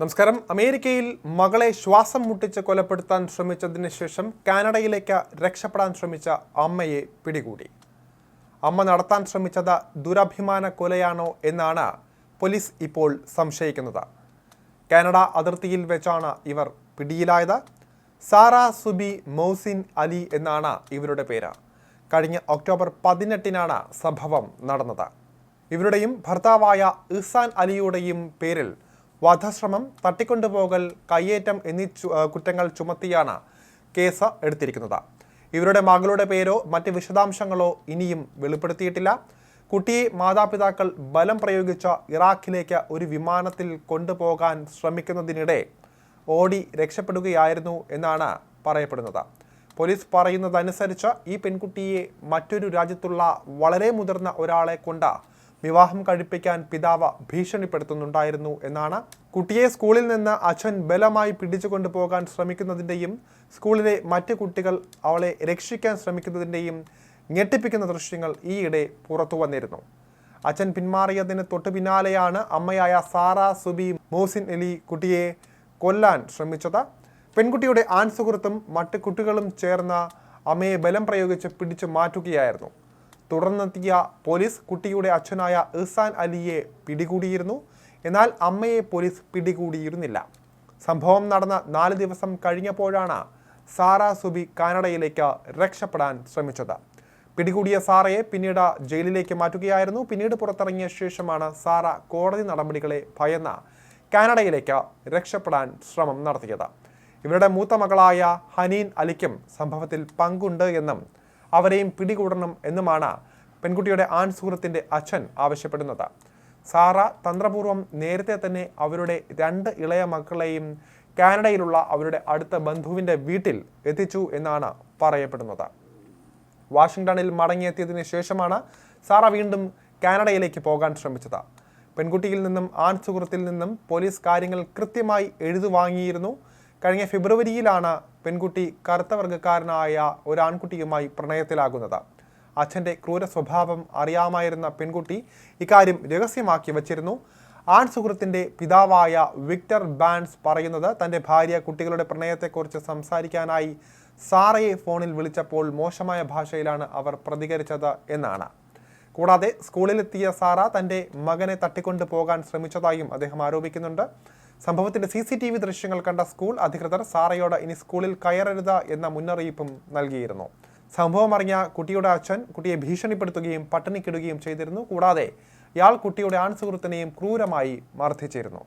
നമസ്കാരം. അമേരിക്കയിൽ മകളെ ശ്വാസം മുട്ടിച്ച് കൊലപ്പെടുത്താൻ ശ്രമിച്ചതിന് ശേഷം കാനഡയിലേക്ക് രക്ഷപ്പെടാൻ ശ്രമിച്ച അമ്മയെ പിടികൂടി. അമ്മ നടത്താൻ ശ്രമിച്ചത് ദുരഭിമാന കൊലയാണോ എന്നാണ് പോലീസ് ഇപ്പോൾ സംശയിക്കുന്നത്. കാനഡ അതിർത്തിയിൽ വെച്ചാണ് ഇവർ പിടിയിലായത്. സാറ സുബി മൗസിൻ അലി എന്നാണ് ഇവരുടെ പേര്. കഴിഞ്ഞ ഒക്ടോബർ പതിനെട്ടിനാണ് സംഭവം നടന്നത്. ഇവരുടെയും ഭർത്താവായ ഇസാൻ അലിയുടെയും പേരിൽ വധശ്രമം തട്ടിക്കൊണ്ടുപോകൽ കയ്യേറ്റം എന്നീ കുറ്റങ്ങൾ ചുമത്തിയാണ് കേസ് എടുത്തിരിക്കുന്നത്. ഇവരുടെ മകളുടെ പേരോ മറ്റ് വിശദാംശങ്ങളോ ഇനിയും വെളിപ്പെടുത്തിയിട്ടില്ല. കുട്ടിയെ മാതാപിതാക്കൾ ബലം പ്രയോഗിച്ച ഇറാഖിലേക്ക് ഒരു വിമാനത്തിൽ കൊണ്ടുപോകാൻ ശ്രമിക്കുന്നതിനിടെ ഓടി രക്ഷപ്പെടുകയായിരുന്നു എന്നാണ് പറയപ്പെടുന്നത്. പോലീസ് പറയുന്നതനുസരിച്ച് ഈ പെൺകുട്ടിയെ മറ്റൊരു രാജ്യത്തുള്ള വളരെ മുതിർന്ന ഒരാളെ കൊണ്ട് വിവാഹം കഴിപ്പിക്കാൻ പിതാവ് ഭീഷണിപ്പെടുത്തുന്നുണ്ടായിരുന്നു എന്നാണ് കുട്ടിയെ സ്കൂളിൽ നിന്ന് അച്ഛൻ ബലമായി പിടിച്ചുകൊണ്ടു പോകാൻ ശ്രമിക്കുന്നതിന്റെയും സ്കൂളിലെ മറ്റ് കുട്ടികൾ അവളെ രക്ഷിക്കാൻ ശ്രമിക്കുന്നതിന്റെയും ഞെട്ടിപ്പിക്കുന്ന ദൃശ്യങ്ങൾ ഈയിടെ പുറത്തു വന്നിരുന്നു. അച്ഛൻ പിന്മാറിയതിന് തൊട്ടു പിന്നാലെയാണ് അമ്മയായ സാറ സുബി മോസിൻ അലി കുട്ടിയെ കൊല്ലാൻ ശ്രമിച്ചത്. പെൺകുട്ടിയുടെ ആൺ സുഹൃത്തും മറ്റ് കുട്ടികളും ചേർന്ന് അമ്മയെ ബലം പ്രയോഗിച്ച് പിടിച്ചു മാറ്റുകയായിരുന്നു. തുടർന്നെത്തിയ പോലീസ് കുട്ടിയുടെ അച്ഛനായ ഇസാൻ അലിയെ പിടികൂടിയിരുന്നു. എന്നാൽ അമ്മയെ പോലീസ് പിടികൂടിയിരുന്നില്ല. സംഭവം നടന്ന നാല് ദിവസം കഴിഞ്ഞപ്പോഴാണ് സാറ സുബി കാനഡയിലേക്ക് രക്ഷപ്പെടാൻ ശ്രമിച്ചത്. പിടികൂടിയ സാറയെ പിന്നീട് ജയിലിലേക്ക് മാറ്റുകയായിരുന്നു. പിന്നീട് പുറത്തിറങ്ങിയ ശേഷമാണ് സാറ കോടതി നടപടികളെ ഭയന്ന കാനഡയിലേക്ക് രക്ഷപ്പെടാൻ ശ്രമം നടത്തിയത്. ഇവരുടെ മൂത്ത മകളായ ഹനീൻ അലിക്കും സംഭവത്തിൽ പങ്കുണ്ട് എന്നും അവരെയും പിടികൂടണം എന്നുമാണ് പെൺകുട്ടിയുടെ ആൺ സുഹൃത്തിന്റെ അച്ഛൻ ആവശ്യപ്പെടുന്നത്. സാറ തന്ത്രപൂർവം നേരത്തെ തന്നെ അവരുടെ രണ്ട് ഇളയ മക്കളെയും കാനഡയിലുള്ള അവരുടെ അടുത്ത ബന്ധുവിന്റെ വീട്ടിൽ എത്തിച്ചു എന്നാണ് പറയപ്പെടുന്നത്. വാഷിംഗ്ടണിൽ മടങ്ങിയെത്തിയതിനു ശേഷമാണ് സാറ വീണ്ടും കാനഡയിലേക്ക് പോകാൻ ശ്രമിച്ചത്. പെൺകുട്ടിയിൽ നിന്നും ആൺ സുഹൃത്തിൽ നിന്നും പോലീസ് കാര്യങ്ങൾ കൃത്യമായി എഴുതു വാങ്ങിയിരുന്നു. കഴിഞ്ഞ ഫെബ്രുവരിയിലാണ് പെൺകുട്ടി കറുത്ത വർഗക്കാരനായ ഒരു ആൺകുട്ടിയുമായി പ്രണയത്തിലാകുന്നത്. അച്ഛന്റെ ക്രൂര സ്വഭാവം അറിയാമായിരുന്ന പെൺകുട്ടി ഇക്കാര്യം രഹസ്യമാക്കി വച്ചിരുന്നു. ആൺ സുഹൃത്തിന്റെ പിതാവായ വിക്ടർ ബാൻസ് പറയുന്നത് തന്റെ ഭാര്യ കുട്ടികളുടെ പ്രണയത്തെക്കുറിച്ച് സംസാരിക്കാനായി സാറയെ ഫോണിൽ വിളിച്ചപ്പോൾ മോശമായ ഭാഷയിലാണ് അവർ പ്രതികരിച്ചത് എന്നാണ്. കൂടാതെ സ്കൂളിലെത്തിയ സാറ തന്റെ മകനെ തട്ടിക്കൊണ്ടു പോകാൻ ശ്രമിച്ചതായും അദ്ദേഹം ആരോപിക്കുന്നുണ്ട്. സംഭവത്തിന്റെ സി സി ടി വി ദൃശ്യങ്ങൾ കണ്ട സ്കൂൾ അധികൃതർ സാറയോട് ഇനി സ്കൂളിൽ കയറരുത് എന്ന മുന്നറിയിപ്പും നൽകിയിരുന്നു. സംഭവം അറിഞ്ഞ കുട്ടിയുടെ അച്ഛൻ കുട്ടിയെ ഭീഷണിപ്പെടുത്തുകയും പട്ടിണിക്കിടുകയും ചെയ്തിരുന്നു. കൂടാതെ ഇയാൾ കുട്ടിയുടെ ആൺ സുഹൃത്തിനെയും ക്രൂരമായി മർദ്ദിച്ചിരുന്നു.